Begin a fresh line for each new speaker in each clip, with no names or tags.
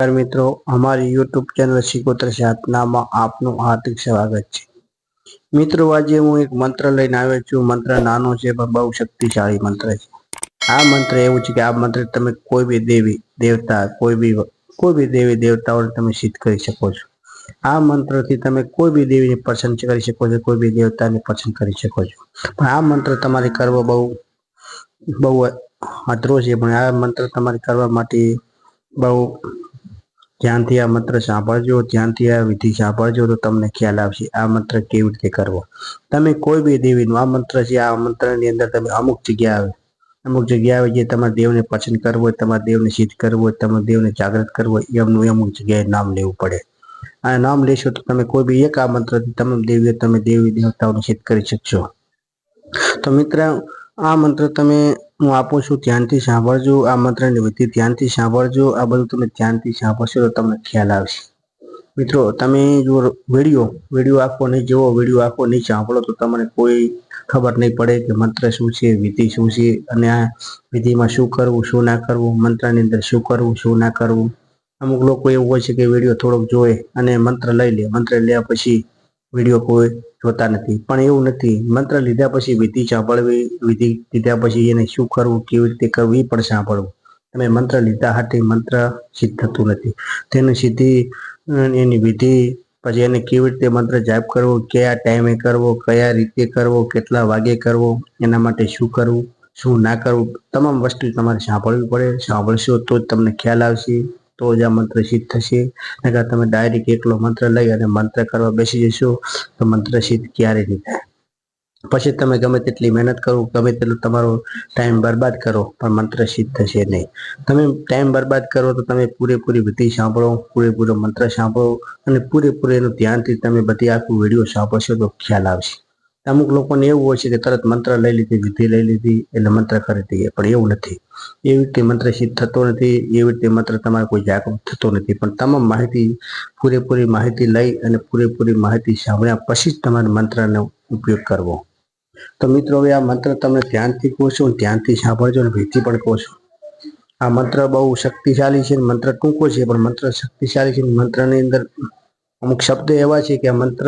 નમસ્કાર મિત્રો, અમારી યુટ્યુબ ચેનલ શિકોત્ર સાધનામાં આપનું હાર્દિક સ્વાગત છે. મિત્રો, આજે હું એક મંત્ર લઈને આવ્યો છું. મંત્ર નાનો છે, પણ બહુ શક્તિશાળી મંત્ર છે. આ મંત્ર એવું છે કે આ મંત્ર તમે કોઈ બી દેવી, દેવતા, કોઈ બી કોઈ બી દેવી દેવતાઓને તમે સિદ્ધ કરી શકો છો. આ મંત્રથી તમે કોઈ બી દેવીને પસંદ કરી શકો છો, કોઈ બી દેવતાને પસંદ કરી શકો છો. પણ આ મંત્ર તમારે કરવો બહુ બહુ અધરો છે, પણ આ મંત્ર તમારે કરવા માટે બહુ ધ્યાનથી આ મંત્ર સાંભળજો ધ્યાનથી આ વિધિ સાંભળજો, તો તમને ખ્યાલ આવશે, આ મંત્ર કેવી રીતે કરવો. તમે કોઈ બી દેવીનું, આ મંત્ર છે, આ મંત્રની અંદર તમે અમુક જગ્યા આવે. અમુક જગ્યા આવે જે તમારા દેવને પસંદ કરવું હોય, તમારા દેવને સિદ્ધ કરવું હોય, તમારા દેવને જાગૃત કરવું હોય, એમનું અમુક જગ્યાએ નામ લેવું પડે. આ નામ લેશો તો તમે કોઈ બી એક આ મંત્રથી તમામ દેવીઓ, તમે દેવી દેવતાઓને સિદ્ધ કરી શકશો. તો મિત્ર, આ મંત્ર તમે હું આપું છું, ધ્યાનથી સાંભળજો, આ મંત્રની વિધિ ધ્યાનથી સાંભળજો, આ બધું તમે ધ્યાનથી સાંભળશો તો તમને ખ્યાલ આવશે. મિત્રો, તમે જો વીડિયો વીડિયો આખો નહીં જોવો વીડિયો આખો નહીં સાંભળો તો તમને કોઈ ખબર નહીં પડે કે મંત્ર શું છે, વિધિ શું છે અને આ વિધિમાં શું કરવું, શું ના કરવું, મંત્રની અંદર શું કરવું, શું ના કરવું. અમુક લોકો એવું હોય છે કે વીડિયો થોડોક જોવે અને મંત્ર લઈ લે, મંત્ર લેવા પછી વીડિયો કોઈ જોતા નથી. પણ એવું નથી. મંત્ર લીધા પછી વિધિ સાંભળવી, વિધિ લીધા પછી એને શું કરવું, કેવી રીતે કરવું પણ સાંભળવું. તમે મંત્ર લીધા હાથે મંત્ર સિદ્ધ થતું નથી. તેની સિદ્ધિ, એની વિધિ પછી એને કેવી રીતે મંત્ર જાપ કરવો, કયા ટાઈમે કરવો, કયા રીતે કરવો, કેટલા વાગે કરવો, એના માટે શું કરવું, શું ના કરવું, તમામ વસ્તુ તમારે સાંભળવી પડે. સાંભળશો તો જ તમને ખ્યાલ આવશે. તો જ આ મંત્ર સિદ્ધ થશે. નકર તમે ડાયરેક્ટ એકલો મંત્ર લઈ અને મંત્ર કરવા બેસી જશો, તો મંત્ર સિદ્ધ ક્યારે નહીં થાય. પછી તમે ગમે તેટલી મહેનત કરો, ગમે તેટલો તમારો ટાઈમ બરબાદ કરો, પણ મંત્ર સિદ્ધ થશે નહીં. તમે ટાઈમ બરબાદ કરો તો તમે પૂરેપૂરી બધી સાંભળો, પૂરેપૂરો મંત્ર સાંભળો અને પૂરેપૂરે એનું ધ્યાનથી તમે બધી આખું વીડિયો સાંભળશો તો ખ્યાલ આવશે. અમુક લોકોને એવું હોય છે કે તરત મંત્ર લઈ લીધી, વિધિ લઈ લીધી, એટલે મંત્ર કરી દઈએ પણ એવું નથી. એવી રીતે મંત્ર સિદ્ધ થતો નથી, એવી રીતે મંત્ર તમારે કોઈ જાગૃત થતો નથી. પણ તમામ માહિતી, પૂરેપૂરી માહિતી લઈ અને પૂરેપૂરી માહિતી સાંભળ્યા પછી જ તમારે મંત્રનો ઉપયોગ કરવો. તો મિત્રો, હવે આ મંત્ર તમે ધ્યાનથી કહો છો, ધ્યાનથી સાંભળજો અને વિધિ પણ કહો છો. આ મંત્ર બહુ શક્તિશાળી છે, મંત્ર ટૂંકો છે, પણ મંત્ર શક્તિશાળી છે. મંત્રની અંદર અમુક શબ્દ એવા છે કે આ મંત્ર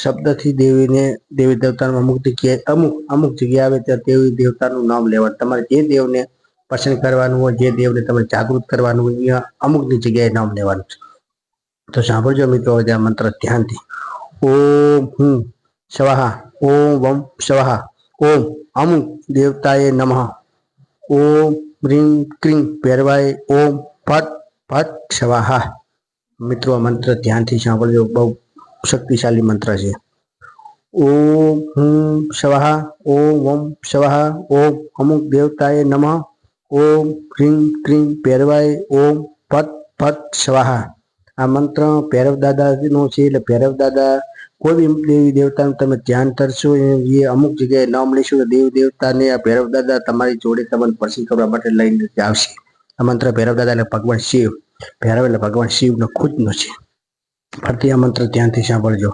શબ્દથી દેવીને, દેવી દેવતાનું અમુક જગ્યાએ, અમુક અમુક જગ્યાએ આવે ત્યાં દેવી દેવતાનું નામ લેવાનું. તમારે જે દેવને પસંદ કરવાનું હોય, જે દેવને તમે જાગૃત કરવાનું હોય એ અમુકની જગ્યાએ નામ લેવાનું છે. તો સાંભળજો મિત્રો, આ મંત્ર ધ્યાનથી. ઓમ હું સ્વાહા ઓમ વમ સ્વાહા ઓમ અમુક દેવતાએ નમઃ. ઓમ રીમ ક્રીમ ભેરવાય, ઓમ ફટ ફટ સ્વાહા મિત્રો મંત્ર ધ્યાનથી સાંભળજો, બહુ શક્તિશાળી મંત્ર છે. ઓમ હું સ્વાહા ઓમ ઓમ સ્વાહા ઓમ અમુક દેવતાએ નમઃ, ઓમ ક્રીમ ક્રીમ પહેરવાય, ઓમ ફટ ફટ સ્વાહા આ મંત્ર ભૈરવ દાદાનો છે એટલે ભૈરવ દાદા કોઈ બી દેવી દેવતાનું તમે ધ્યાન કરશો એ અમુક જગ્યાએ નામ લેશો તો દેવ દેવતાને આ ભૈરવ દાદા તમારી જોડે તમને પરસી કરવા માટે લઈને આવશે. આ મંત્ર ભૈરવ દાદા એટલે ભગવાન શિવ, ભૈરવ એટલે ભગવાન શિવનો ખુદનો છે. ફરતી મંત્ર ત્યાંથી સાંભળજો.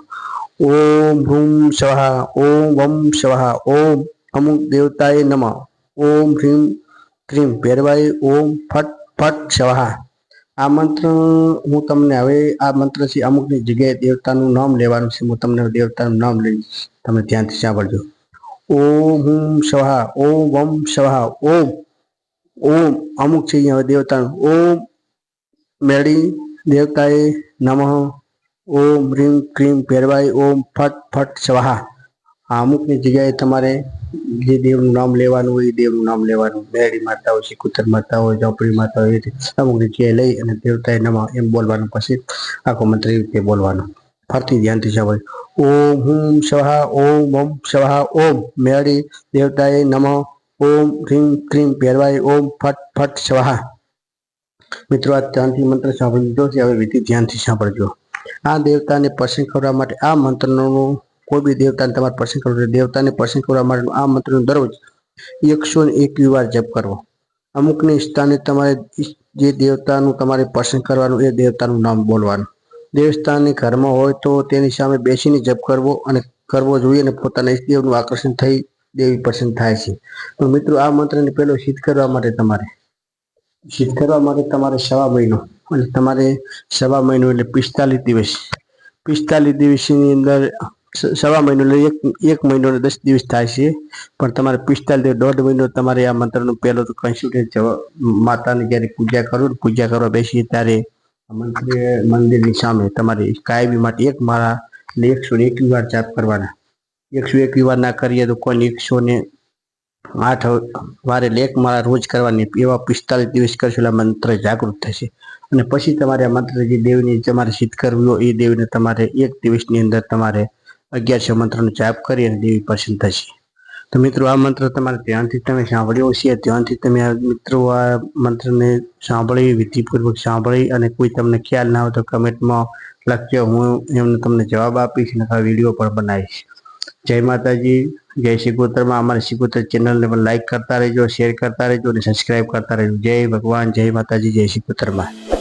ઓમ હ્રૂમ સ્વાહા, ઓમ વમ સ્વાહા, ઓમ અમુક દેવતાએ નમઃ. ઓમ હ્રીમ ક્રીમ ભૈરવાય ઓમ ફટ ફટ સ્વાહા. આ મંત્ર હું તમને હવે આ મંત્ર છે અમુકની જગ્યાએ દેવતાનું નામ લેવાનું છે. હું તમને દેવતાનું નામ લઈશ. તમે ધ્યાનથી સાંભળજો. ઓમ હુમ સ્વાહા, ઓમ વમ સ્વાહા, ઓમ ઓમ અમુક છે હવે દેવતાનું. ઓમ મેળી દેવતાએ નમઃ. ઓમ રીમ ક્રીમ પહેરવાય, ઓમ ફટ ફટ સ્વાહા. આ અમુકની જગ્યાએ તમારે જે દેવનું નામ લેવાનું હોય એ દેવનું નામ લેવાનું. મેળી માતા હોય શિકુતર માતા હોય ચોપડી માતા હોય એ રીતે અમુક જગ્યાએ લઈ અને દેવતાએ નમા એમ બોલવાનું પછી આખો મંત્ર એવી રીતે બોલવાનું. ફરતી ધ્યાનથી સાંભળ. ઓમ હુમ સ્વાહા, ઓમ ઓમ સ્વાહા, ઓમ મેળી દેવતાએ નમઃ. ઓમ રીમ ક્રીમ પહેરવાય, ઓમ ફટ ફટ સ્વાહા. મિત્રો, આ ધ્યાનથી મંત્ર સાંભળી લીધો છે હવે વિધિ ધ્યાનથી સાંભળજો. આ દેવતાને પસંદ કરવા માટે આ મંત્રનો કોઈ બી દેવતાને તમારે પસંદ કરવું દેવતાને પસંદ કરવા માટે આ મંત્રનો દરરોજ એકસો ને એકવી વાર જપ કરવો. અમુકની સ્થાને તમારે જે દેવતાનું તમારે પસંદ કરવાનું એ દેવતાનું નામ બોલવાનું. દેવસ્થાનની ઘરમાં હોય તો તેની સામે બેસીને જપ કરવો અને કરવો જોઈએ અને પોતાના ઇષ્ટદેવનું આકર્ષણ થઈ દેવી પસંદ થાય છે. તો મિત્રો, આ મંત્રને પહેલો સિદ્ધ કરવા માટે તમારે. સિદ્ધ કરવા માટે તમારે સવા મહિનો અને તમારે સવા મહિનો એટલે પિસ્તાલીસ દિવસ. પિસ્તાલીસ દિવસની અંદર સવા મહિનો એટલે એક એક મહિનો દસ દિવસ થાય છે. પણ તમારે પિસ્તાલીસ દોઢ મહિનો તમારે આ મંત્રનું પહેલો તો કન્સિડર માતાની જ્યારે પૂજા કરો, પૂજા કરવા બેસીએ ત્યારે મંત્ર મંદિરની સામે તમારે કાયમી માટે એક માળા એટલે એકસો એકવીસ વાર જાપ કરવાના. એકસો એક વાર ના કરીએ તો કોઈ એકસો ને આઠ વારે લેખ મારા રોજ કરવાની એવા પિસ્તાલીસ દિવસ કરશો એટલે મંત્ર જાગૃત થશે. અને પછી તમારે આ મંત્ર જે દેવની તમારે સિદ્ધ કરવી હોય એ દેવને તમારે એક દિવસની અંદર તમારે અગિયારસો મંત્રનો જાપ કરી અને દેવી પ્રસન્ન થશે. તો મિત્રો, આ મંત્ર તમારે ધ્યાનથી તમે સાંભળ્યો છે ધ્યાનથી તમે મિત્રો આ મંત્રને સાંભળી, વિધિપૂર્વક સાંભળી અને કોઈ તમને ખ્યાલ ના હોય તો કમેન્ટમાં લખજો, હું એમને તમને જવાબ આપીશ અને આ વીડિયો પણ બનાવીશ. જય માતાજી. જય શિકોતરમાં અમારી શિકોતર ચેનલને પણ લાઈક કરતા રહેજો શેર કરતા રહેજો અને સબસ્ક્રાઈબ કરતા રહેજો. જય ભગવાન, જય માતાજી, જય શિકોતરમાં